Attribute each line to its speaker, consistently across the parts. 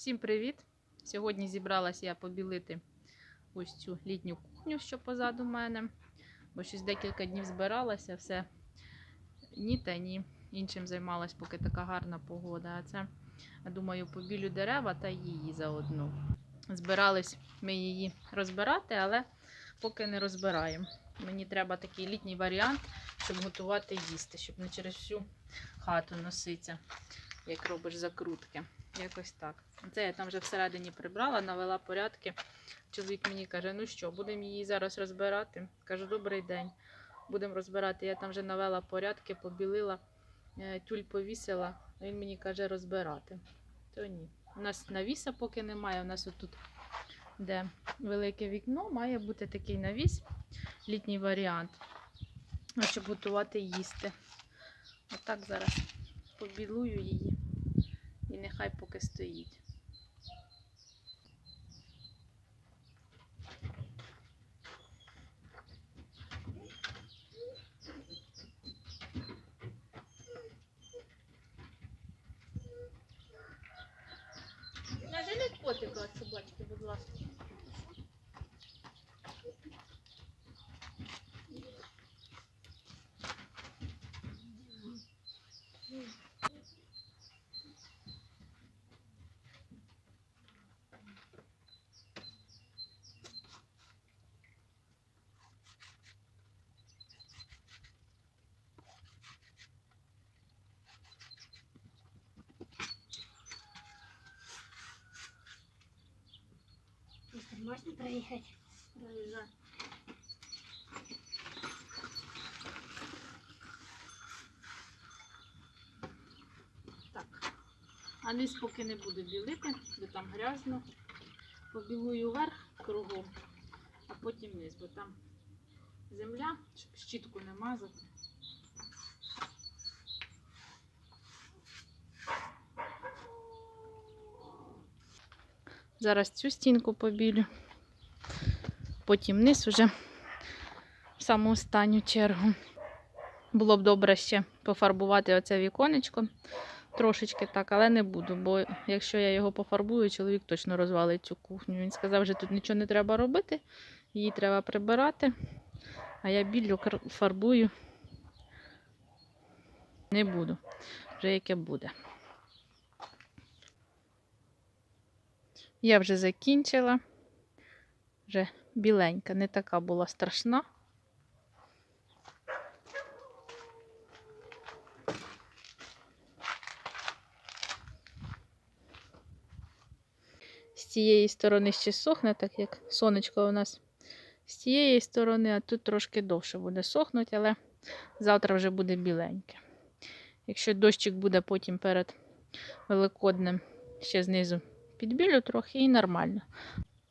Speaker 1: Всім привіт! Сьогодні зібралась я побілити ось цю літню кухню, що позаду мене. Бо щось декілька днів збиралася, все ні та ні. Іншим займалась, поки така гарна погода. А це, думаю, побілю дерева та її заодно. Збирались ми її розбирати, але поки не розбираємо. Мені треба такий літній варіант, щоб готувати їсти, щоб не через всю хату носиться, як робиш закрутки. Якось так. Це я там вже всередині прибрала, навела порядки. Чоловік мені каже: ну що, будемо її зараз розбирати. Кажу, добрий день. Будемо розбирати. Я там вже навела порядки, побілила, е, тюль повісила. Він мені каже розбирати. То ні. У нас навіса поки немає. У нас отут, де велике вікно, має бути такий навіс, літній варіант, щоб готувати їсти. Отак зараз побілую її. І нехай поки стоїть. Наженіть котика собачки, будь ласка.
Speaker 2: Можно проехать?
Speaker 1: Проїжджай. Так. А низ поки не буду білити, бо там грязно. Побілую вверх кругом, а потім низ, бо там земля, щоб щітку не мазати. Зараз цю стінку побілю. Потім низ уже в саму останню чергу. Було б добре ще пофарбувати оце віконечко трошечки так, але не буду, бо якщо я його пофарбую, чоловік точно розвалить цю кухню. Він сказав, що тут нічого не треба робити, її треба прибирати, а я біллю фарбую не буду, вже яке буде. Я вже закінчила. Вже біленька, не така була страшна. З цієї сторони ще сохне, так як сонечко у нас з цієї сторони, а тут трошки довше буде сохнути, але завтра вже буде біленьке. Якщо дощик буде потім перед Великоднем ще знизу підбілю трохи і нормально.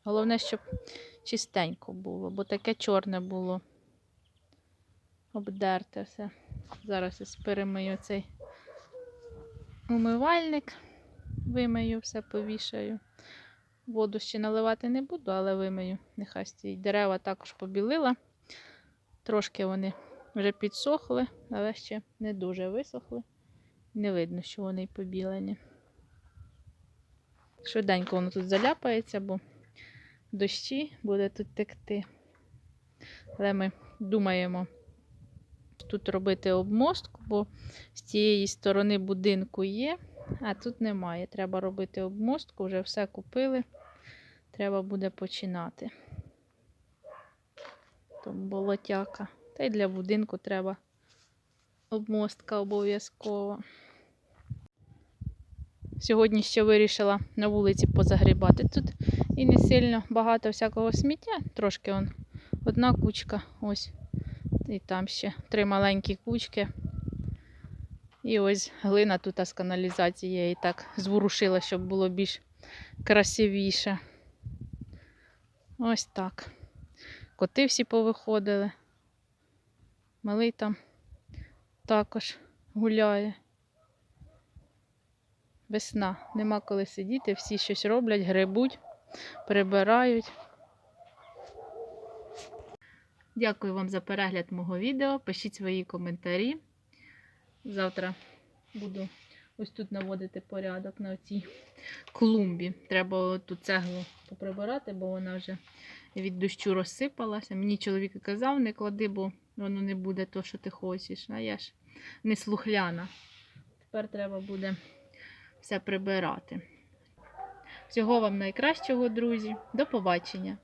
Speaker 1: Головне, щоб чистенько було, бо таке чорне було. Обдерте все. Зараз ось перемию цей умивальник, вимию все, повішаю. Воду ще наливати не буду, але вимию. Нехай стоїть. Дерева також побілила. Трошки вони вже підсохли, але ще не дуже висохли. Не видно, що вони побілені. Швиденько воно тут заляпається, бо дощі буде тут текти. Але ми думаємо тут робити обмостку, бо з цієї сторони будинку є, а тут немає. Треба робити обмостку, вже все купили. Треба буде починати. Тому болотяка. Та й для будинку треба обмостка обов'язково. Сьогодні ще вирішила на вулиці позагрібати. Тут і не сильно багато всякого сміття. Трошки он, одна кучка, ось. І там ще три маленькі кучки. І ось глина тут з каналізації її так зворушила, щоб було більш красивіше. Ось так. Коти всі повиходили. Малий там також гуляє. Весна. Нема коли сидіти, всі щось роблять, грибуть, прибирають. Дякую вам за перегляд мого відео. Пишіть свої коментарі. Завтра буду ось тут наводити порядок на цій клумбі. Треба ту цеглу поприбирати, бо вона вже від дощу розсипалася. Мені чоловік казав, не клади, бо воно не буде то, що ти хочеш. А я ж не слухляна. Тепер треба буде все прибирати. Всього вам найкращого, друзі. До побачення!